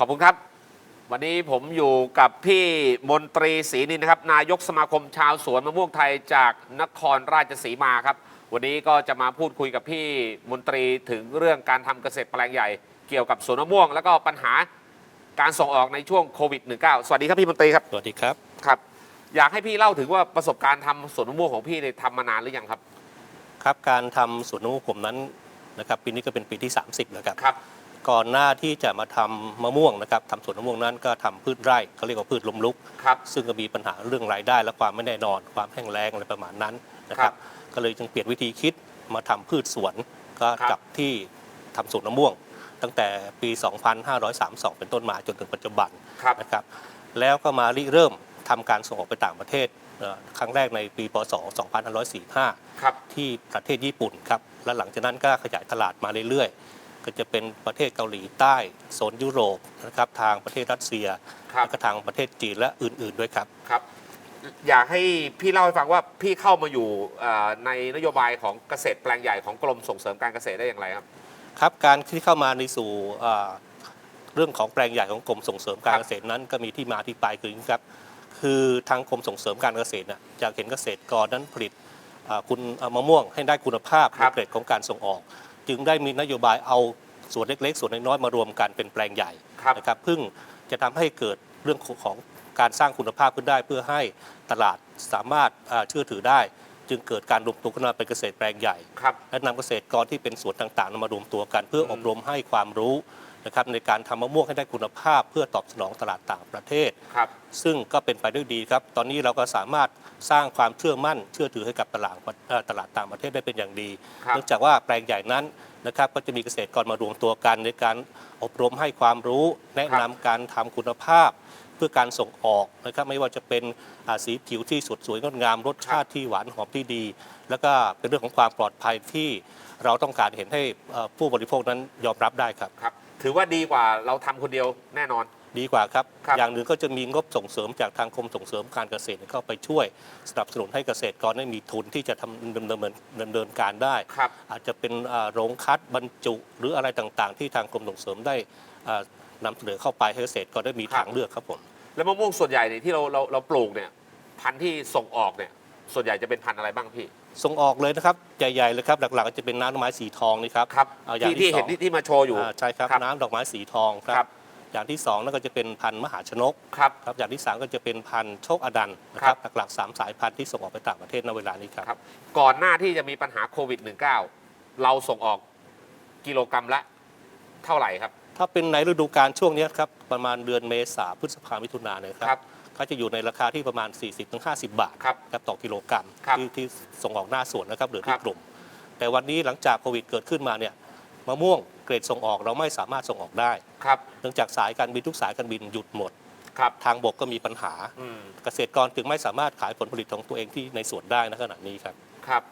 ขอบคุณครับ วันนี้ผมอยู่กับพี่มนตรีศรีนินนะครับ นายกสมาคมชาวสวนมะม่วงไทยจากนครราชสีมาครับ วันนี้ก็จะมาพูดคุยกับพี่มนตรีถึงเรื่องการทำเกษตรแปลงใหญ่ เกี่ยวกับสวนมะม่วง แล้วก็ปัญหาการส่งออกในช่วงโควิด -19 สวัสดีครับพี่มนตรีครับสวัสดีครับครับ อยากให้พี่เล่าถึงว่าประสบการณ์ทำสวนมะม่วงของพี่เนี่ยทำมานานหรือยังครับ ครับการทำสวนมะม่วงผมนั้นนะครับปีนี้ก็เป็นปีที่ 30แล้วครับ ครับ ก่อนหน้าที่จะมาทำมะม่วงนะครับทำสวนมะม่วงนั้นก็ทำพืชไร่เขาเรียกว่าพืชลมลุก ครับซึ่งก็มีปัญหาเรื่องรายได้ และความไม่แน่นอน ความแห้งแล้งอะไรประมาณนั้นนะคครัรับบก็เลยจึงเปลี่ยนวิธีคิดมาทำพืชสวนก็ครับ จับที่ทำสวนมะม่วง ตั้งแต่ปี 2532 เป็นต้นมาจนถึงปัจจุบัน ครับ นะครับแล้วก็มาริเริ่มทำการส่งออกไปต่างประเทศเอ่อครั้งแรกในปีพศ 2545 ครับ ที่ประเทศญี่ปุ่นครับ และหลังจากนั้นก็ขยายตลาดมาเรื่อยๆ ก็จะเป็นประเทศเกาหลีใต้โซนยุโรปนะครับทางประเทศรัสเซียครับ แล้วก็ทางประเทศจีนและอื่น ๆด้วยครับ ครับ อยากให้พี่เล่าให้ฟังว่าพี่เข้ามาอยู่เอ่อในนโยบายของเกษตรแปลงใหญ่ของกรมส่งเสริมการเกษตรได้อย่างไรครับ ครับการที่เข้ามาในสู่เอ่อเรื่องของแปลงใหญ่ของกรมส่งเสริมการครับเกษตรนั้นก็มีที่มาที่ไปคืออย่างนี้ครับ คือทางกรมส่งเสริมการเกษตรน่ะอยากเห็นเกษตรกรนั้นผลิตเอ่อคุณเอ่อมะม่วงให้ได้คุณภาพครัและบเกรดของการส่งออก จึงได้มีนโยบายเอาส่วนเล็ก ๆ ส่วนน้อยๆมารวมกันเป็นแปลงใหญ่ครับ นะครับเพิ่งจะทำให้เกิดเรื่องของการสร้างคุณภาพขึ้นได้ เพื่อให้ตลาดสามารถเอ่อเชื่อถือได้ จึงเกิดการรวมตัวขึ้นมาเป็นเกษตรแปลงใหญ่ ครับ และนำเกษตรกรที่เป็นสวนต่างๆนำมารวมตัวกัน เพื่อมอบรมให้ความรู้ นะครับในการทำมะม่วงให้ได้คุณภาพ เพื่อตอบสนองตลาดต่างประเทศ ครับ ซึ่งก็เป็นไปด้วยดีครับ ตอนนี้เราก็สามารถสร้างความเชื่อมั่น เชื่อถือให้กับตลาดเอ่อตลาดต่างประเทศได้เป็นอย่างดี ครับ เนื่องจากว่าแปลงใหญ่นั้นนะครับก็จะมีเกษตรกรมารวมตัวกันในการอบรมให้ความรู้ แนะนำการทำคุณภาพ เพื่อการส่งออกนะครับไม่ว่าจะเป็นอ่าสีผิวที่สดสวยงดงามรสชาติที่หวานหอมที่ดี แล้วก็เป็นเรื่องของความปลอดภัยที่เราต้องการเห็นให้เอ่อผู้บริโภคนั้นยอมรับได้ครับ ครับ ถือว่าดีกว่าเราทำคนเดียวแน่นอน ดีกว่าครับ ครับ อย่างหนึ่งก็จะมีงบส่งเสริมจากทางกรมส่งเสริมการเกษตรเข้าไปช่วย สนับสนุนให้เกษตรกรได้มีทุนที่จะทำดำเนินดำเนินการได้ ครับ อาจจะเป็นอ่าโรงคัดบรรจุหรืออะไรต่างๆ ที่ทางกรมส่งเสริมได้อ่านำเสนอเข้าไปให้เกษตรกรได้มีครับทางเลือกครับผม แล้วมะม่วงส่วนใหญ่เนี่ยที่เราเราเราปลูกเนี่ย พันธุ์ที่ส่งออกเนี่ย ส่วนใหญ่จะเป็นพันธุ์อะไรบ้างพี่ ส่งออกเลยนะครับใหญ่ๆเลยครับหลักๆก็จะเป็นน้ำดอกไม้สีทองนี่ครับครับเอาอย่างที่ที่ที่เห็นสองที่ที่มาโชว์อยู่ อ่าใช่ครับครับน้ำดอกไม้สีทองคครัรับ บ อย่างที่สองนั่นก็จะเป็นพันธุ์มหาชนกครับ ครับอย่างที่สามก็จะเป็นพันธุ์โชคอดันนะคครัรับบหลักๆสามสายพันธุ์ที่ส่งออกไปต่างประเทศในเวลานี้ครับ ครับ ก่อนหน้าที่จะมีปัญหาโควิด -19 เราส่งออกกิโลกรัมละ เท่าไหร่ครับ ถ้าเป็นในฤดูกาลช่วงเนี้ยครับประมาณเดือนเมษาพฤษภามิถุนาเนี่ยคครัรับบ ก็จะอยู่ในราคาที่ประมาณ 40-50 บาทครับครับต่อกิโลกรัมครับที่ที่ส่งออกหน้าสวนนะครับหรือครัที่บ กลุ่ม แต่วันนี้หลังจากโควิดเกิดขึ้นมาเนี่ยมะม่วงเกรดส่งออกเราไม่สามารถส่งออกได้ ครับเนื่องจากสายการบินทุกสายการบินหยุดหมด ครับทางบกก็มีปัญหา อืมเกษตรกรจึงไม่สามารถขายผลผลิตของตัวเองที่ในสวนได้ในขณะนี้ครับ ครับ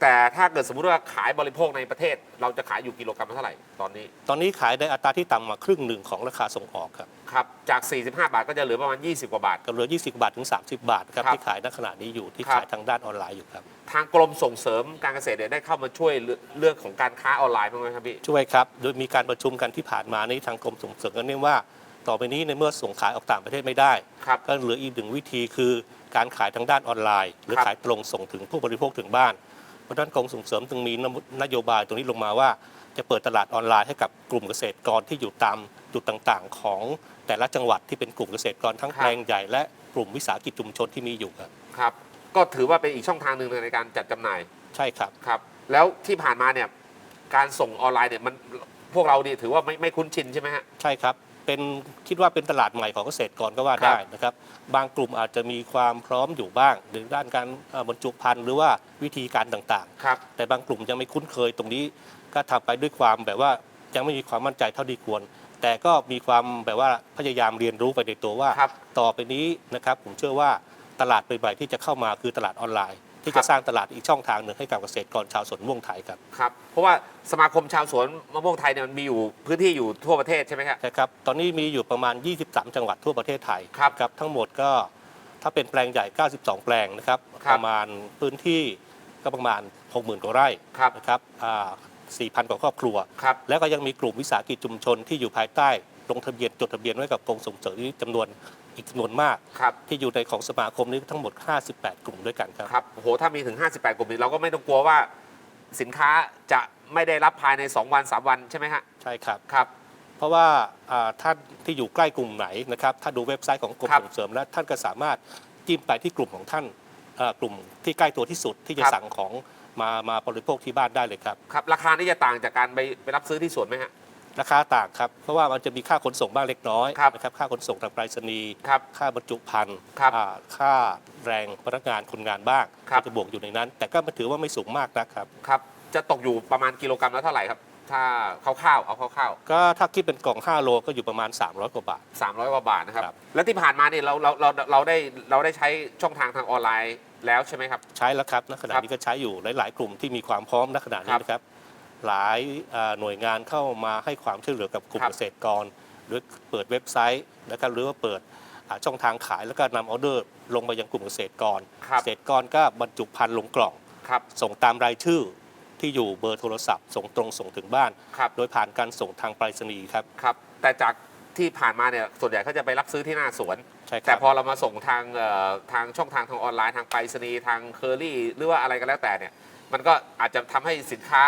แต่ถ้าเกิดสมมุติว่าขายบริโภคในประเทศ เราจะขายอยู่กิโลกรัมละเท่าไหร่ตอนนี้ตอนนี้ขายในอัตราที่ต่ำมาครึ่งหนึ่งของราคาส่งออกครับครับ จาก 45 บาทก็จะเหลือประมาณ 20 กว่าบาทก็เหลือ 20 บาทถึง 30 บาทครับครับที่ขายณขณะนี้อยู่ที่ครับ ขายทางด้านออนไลน์อยู่ครับ ทางกรมส่งเสริมการเกษตรเนี่ยได้เข้ามาช่วยเรื่องเรื่องของการค้าออนไลน์บ้างไหมครับพี่ ช่วยครับ โดยมีการประชุมกันที่ผ่านมานี้ทางกรมส่งเสริมกันเนี่ยว่า ต่อไปนี้ในเมื่อส่งขายออกต่างประเทศไม่ได้ ครับ ก็เหลืออีกหนึ่งวิธีคือการขายทางด้านออนไลน์ หรือครับ ขายตรงส่งถึงผู้บริโภคถึงบ้าน เพราะฉะนั้นกรมส่งเสริมจึงมีนโยบายตรงนี้ลงมาว่า จะเปิดตลาดออนไลน์ให้กับกลุ่มเกษตรกรที่อยู่ตามจุดต่างๆ ของแต่ละจังหวัดที่เป็นกลุ่มเกษตรกรทั้งครับแปลงใหญ่และกลุ่มวิสาหกิจชุมชนที่มีอยู่ครับครับ ก็ถือว่าเป็นอีกช่องทางหนึ่งในการจัดจำหน่ายใช่ครับครับ แล้วที่ผ่านมาเนี่ยการส่งออนไลน์เนี่ยมันพวกเรานี่ถือว่าไม่ไม่คุ้นชินใช่ไหมฮะใช่ครับ เป็นคิดว่าเป็นตลาดใหม่ของเกษตรกรก็ว่าครับได้นะครับ บางกลุ่มอาจจะมีความพร้อมอยู่บ้างหรือด้านการเอ่อบรรจุภัณฑ์หรือว่าวิธีการต่างครับๆแต่บางกลุ่มยังไม่คุ้นเคยตรงนี้ก็ทำไปด้วยความแบบว่ายังไม่มีความมั่นใจเท่าที่ควร แต่ก็มีความแบบว่าพยายามเรียนรู้ไปในตัวว่าครับต่อไปนี้นะครับผมเชื่อว่าตลาดใหม่ๆที่จะเข้ามาคือตลาดออนไลน์ ที่ครัจะบสร้างตลาดอีกช่องทางหนึ่งให้กับเกษตรกรชาวสวนม่วงไทยครับครับ เพราะว่าสมาคมชาวสวนมะม่วงไทยเนี่ยมันมีอยู่พื้นที่อยู่ทั่วประเทศใช่ไหมครับใช่ครับตอนนี้มีอยู่ประมาณ 23 จังหวัดทั่วประเทศไทยครับครับทั้งหมดก็ถ้าเป็นแปลงใหญ่ 92 แปลงนะครับครับ ประมาณพื้นที่ก็ประมาณ 60,000กว่าไร่ครับนะครับอ่า4,000 กว่าครอบครัว ครับ แล้วก็ยังมีกลุ่มวิสาหกิจชุมชนที่อยู่ภายใต้ลงทะเบียนจดทะเบียนไว้กับกรมส่งเสริมนี้จำนวน อีกจำนวนมาก ครับ ที่อยู่ในของสมาคมนี้ทั้งหมด 58 กลุ่มด้วยกันครับ ครับโหถ้ามีถึง 58 กลุ่มนี้เราก็ไม่ต้องกลัวว่า สินค้าจะไม่ได้รับภายใน 2 วัน 3 วันใช่ไหมฮะใช่ครับ ครับ เพราะว่าอ่าท่านที่อยู่ใกล้กลุ่มไหนนะครับ ถ้าดูเว็บไซต์ของกรมครับส่งเสริมแล้วท่านก็สามารถจิ้มไปที่กลุ่มของท่านเอ่อกลุ่มที่ใกล้ตัวที่สุดที่จะครับ สั่งของมามาบริโภคที่บ้านได้เลยครับ ครับ ราคานี่จะต่างจากการไปไปรับซื้อที่สวนไหมฮะ ราคาต่างครับ เพราะว่ามันจะมีค่าขนส่งบ้างเล็กน้อยครับนะครับค่าขนส่งทางไปรษณีย์ครับค่าบรรจุภัณฑ์ครับอ่าค่าแรงพนักงานคนงานบ้างครับ ก็จะบวกอยู่ในนั้น แต่ก็มันถือว่าไม่สูงมากนะครับ ครับ จะตกอยู่ประมาณกิโลกรัมละเท่าไหร่ครับ ถ้าคร่าวๆเอาคร่าวก็ถ้าคิดเป็นกล่อง 5 โลก็อยู่ประมาณ 300 กว่าบาท ๆ300กว่าบาทนะครับ ครับ แล้วที่ผ่านมาเนี่ยเราเราเราเราได้เราได้ใช้ช่องทางทางออนไลน์แล้วใช่ไหมครับ ใช้แล้วครับณขณะครับนี้ก็ใช้อยู่หลาย ๆ กลุ่มที่มีความพร้อมณขณะนี้ครับนะครับ หลายอ่าหน่วยงานเข้ามาให้ความช่วยเหลือกับกลุ่มครับเกษตรกร หรือเปิดเว็บไซต์นะครับหรือว่าเปิดอ่าช่องทางขายแล้วก็นำออเดอร์ ลงไปยังกลุ่มเกษตรกรครับเกษตรกรก็บรรจุภัณฑ์ลงกล่องครับส่งตามรายชื่อที่อยู่เบอร์โทรศัพท์ ส่งตรงส่งถึงบ้านครับโดยผ่านการส่งทางไปรษณีย์ครับครับ แต่จากที่ผ่านมาเนี่ยส่วนใหญ่เขาจะไปรับซื้อที่หน้าสวนใช่คแต่รับพอเรามาส่งทางเอ่อทางช่องทางทางออนไลน์ทางไปรษณีย์ทางเคอรี่หรือว่าอะไรก็แล้วแต่เนี่ยมันก็อาจจะทำให้สินค้า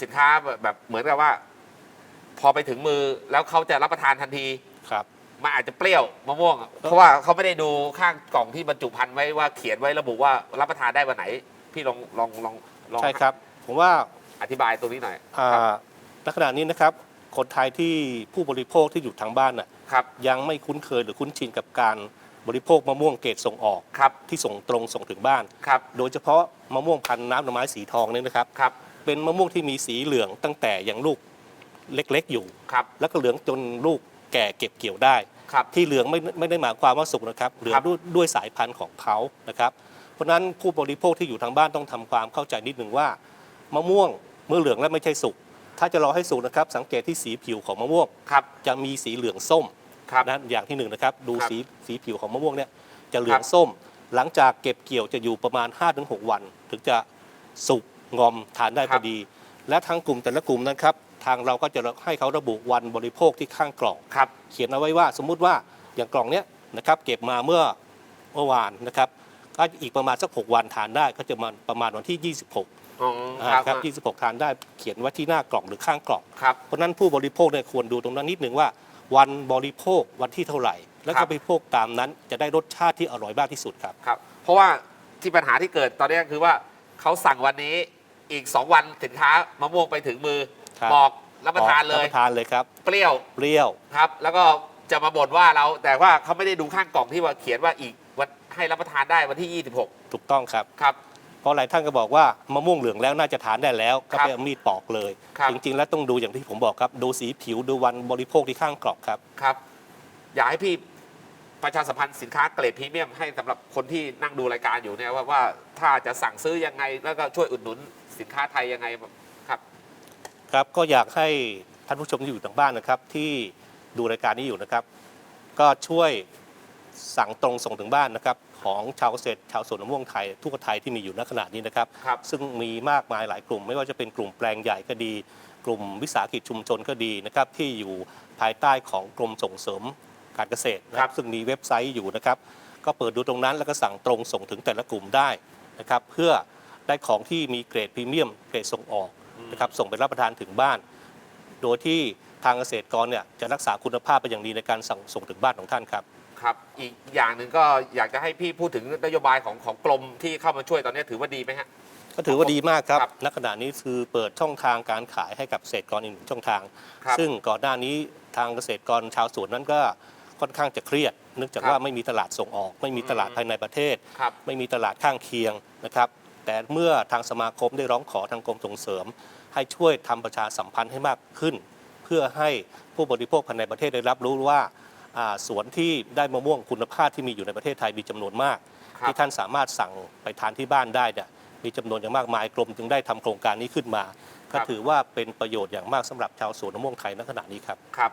สินค้าแบบแบบเหมือนกับว่า พอไปถึงมือแล้วเขาจะรับประทานทันทีครับ มันอาจจะเปรี้ยวมะม่วงอะเพราะว่าเขาไม่ได้ดูข้างกล่องที่บรรจุภัณฑ์ไว้ว่าเขียนไว้ระบุว่ารับประทานได้วันไหน พี่ลองลองลองลองใช่ครับ ผมว่าอธิบายตรงนี้หน่อยอ่ครับาณขณะนี้นะครับคนไทยที่ผู้บริโภคที่อยู่ทางบ้านน่ะครับยังไม่คุ้นเคยหรือคุ้นชินกับการบริโภคมะม่วงเกรดส่งออกครับที่ส่งตรงส่งถึงบ้าน ครับโดยเฉพาะมะม่วงพันธุ์น้ำหน่อไม้สีทองเนี่ยนะครับ ครับ เป็นมะม่วงที่มีสีเหลืองตั้งแต่ยังลูกเล็กๆอยู่ ครับ แล้วก็เหลืองจนลูกแก่เก็บเกี่ยวได้ ครับ ที่เหลืองไม่ไม่ได้หมายความว่าสุกนะครับเหลืองครับ ด้วยด้วยสายพันธุ์ของเขานะครับ เพราะฉะนั้นผู้บริโภคที่อยู่ทางบ้านต้องทำความเข้าใจนิดหนึ่งว่ามะม่วงเมื่อเหลืองแล้วไม่ใช่สุกถ้าจะรอให้สุกนะครับ สังเกตที่สีผิวของมะม่วง ครับ จะมีสีเหลืองส้มครับ นะอย่างที่หนึ่งนะครับ ดูครับสีสีผิวของมะม่วงเนี่ยจะเหลือคงรับ ส้ม หลังจากเก็บเกี่ยวจะอยู่ประมาณ 5-6 วัน ถึงจะสุก งอมทานได้พอดี และทางกลุ่มแต่ละกลุ่มนะครับทางเราก็จะให้เขาระบุวันบริโภคที่ข้างกล่องครับเขียนเอาไว้ว่าสมมุติว่าอย่างกล่องเนี้ยนะครับเก็บมาเมื่อเมื่อวานนะครับก็อีกประมาณสัก 6 วันทานได้ก็จะมาประมาณวันที่ 26อ๋ออ่าครับครับ 26 ทานได้เขียนไว้ที่หน้ากล่องหรือข้างกล่องครับเพราะฉะนั้นผู้บริโภคเนี่ยควรดูตรงนั้นนิดหนึ่งว่า วันบริโภควันที่เท่าไหร่ แล้วครัก็บบริโภคตามนั้นจะได้รสชาติที่อร่อยมากที่สุดครับครับ เพราะว่าที่ปัญหาที่เกิดตอนนี้ก็คือว่าเขาสั่งวันนี้ อีก 2 วันสินค้ามะม่วงไปถึงมือครับ บอกรับประทานเลรับย ประทานเลยครับ เปรี้ยวเปรี้ยว ครับ แล้วก็จะมาบ่นว่าเราแต่ว่าเขาไม่ได้ดูข้างกล่องที่ว่าเขียนว่าอีกวันให้รับประทานได้วันที่26ถูกต้องครับครับ เพราะหลายท่านก็บอกว่ามะม่วงเหลืองแล้วน่าจะทานได้แล้ว ก็ครับไปเอามีดปอกเลย ครับ จริง ๆ แล้วต้องดูอย่างที่ผมบอกครับ ดูสีผิวดูวันบริโภคที่ข้างกล่องครับ ครับ อยากให้พี่ประชาสัมพันธ์สินค้าเกรดพรีเมียมให้สำหรับคนที่นั่งดูรายการอยู่เนี่ยว่าว่าถ้าจะสั่งซื้อยังไงแล้วก็ช่วยอุดหนุน สินค้าไทยยังไงครับ ครับก็อยากให้ท่านผู้ชมที่อยู่ทางบ้านนะครับ ที่ดูรายการนี้อยู่นะครับ ก็ช่วยสั่งตรงส่งถึงบ้านนะครับ ของชาวเกษตรชาวสวนมะม่วงไทยทุกไทยที่มีอยู่ณขณะนี้นะครับ ครับ ซึ่งมีมากมายหลายกลุ่ม ไม่ว่าจะเป็นกลุ่มแปลงใหญ่ก็ดี กลุ่มวิสาหกิจชุมชนก็ดีนะครับ ที่อยู่ภายใต้ของกรมส่งเสริมการเกษตรนะคครัรับบ ซึ่งมีเว็บไซต์อยู่นะครับ ก็เปิดดูตรงนั้นแล้วก็สั่งตรงส่งถึงแต่ละกลุ่มได้นะครับ เพื่อ ได้ของที่มีเกรดพรีเมียมเกรดส่งออกนะครับส่งไปรับประทานถึงบ้าน โดยที่ทางเกษตรกรเนี่ยจะรักษาคุณภาพเป็นอย่างดีในการสั่งส่งถึงบ้านของท่านครับครับ อีกอย่างหนึ่งก็อยากจะให้พี่พูดถึงนโยบายของของกรมที่เข้ามาช่วยตอนนี้ถือว่าดีไหมฮะก็ถือว่าดีมากครับครับณขณะนี้คือเปิดช่องทางการขายให้กับเกษตรกรอีกหนึ่งช่องทางครับซึ่งก่อนหน้านี้ทางเกษตรกรชาวสวนนั้นก็ค่อนข้างจะเครียดเนื่องจากครับว่าไม่มีตลาดส่งออก ไม่มีตลาดอืมภายในประเทศครับไม่มีตลาดข้างเคียงนะครับ แต่เมื่อทางสมาคมได้ร้องขอทางกรมส่งเสริม ให้ช่วยทำประชาสัมพันธ์ให้มากขึ้น เพื่อให้ผู้บริโภคภายในประเทศได้รับรู้ว่าอ่าสวนที่ได้มะม่วงคุณภาพที่มีอยู่ในประเทศไทยมีจำนวนมากครับที่ท่านสามารถสั่งไปทานที่บ้านได้เนี่ยมีจำนวนอย่างมากมายกรมจึงได้ทำโครงการนี้ขึ้นมา ก็ถือว่าเป็นประโยชน์อย่างมากสำหรับชาวสวนมะม่วงไทยณขณะนี้ครับครับ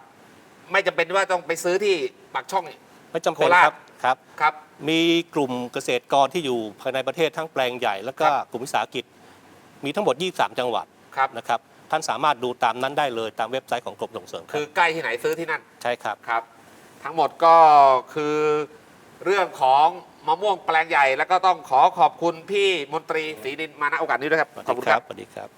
ไม่จำเป็นว่าต้องไปซื้อที่ปากช่องไม่จำเป็นโคราชครับ ครับ ครับ มีกลุ่มเกษตรกรที่อยู่ภายในประเทศทั้งแปลงใหญ่ แล้วก็ครับ กลุ่มวิสาหกิจ มีทั้งหมด 23 จังหวัดครับ นะครับ ท่านสามารถดูตามนั้นได้เลยตามเว็บไซต์ของกรมส่งเสริมครัคืบอใกล้ที่ไหนซื้อที่นั่น ใช่ครับ ครับ ทั้งหมดก็คือเรื่องของมะม่วงแปลงใหญ่ แล้วก็ต้องขอขอบคุณพี่มนตรีศรีนินมาณโอกาสนี้ด้วยครับสวัสขอบดีคุณคครัรับบสวัสดีครับ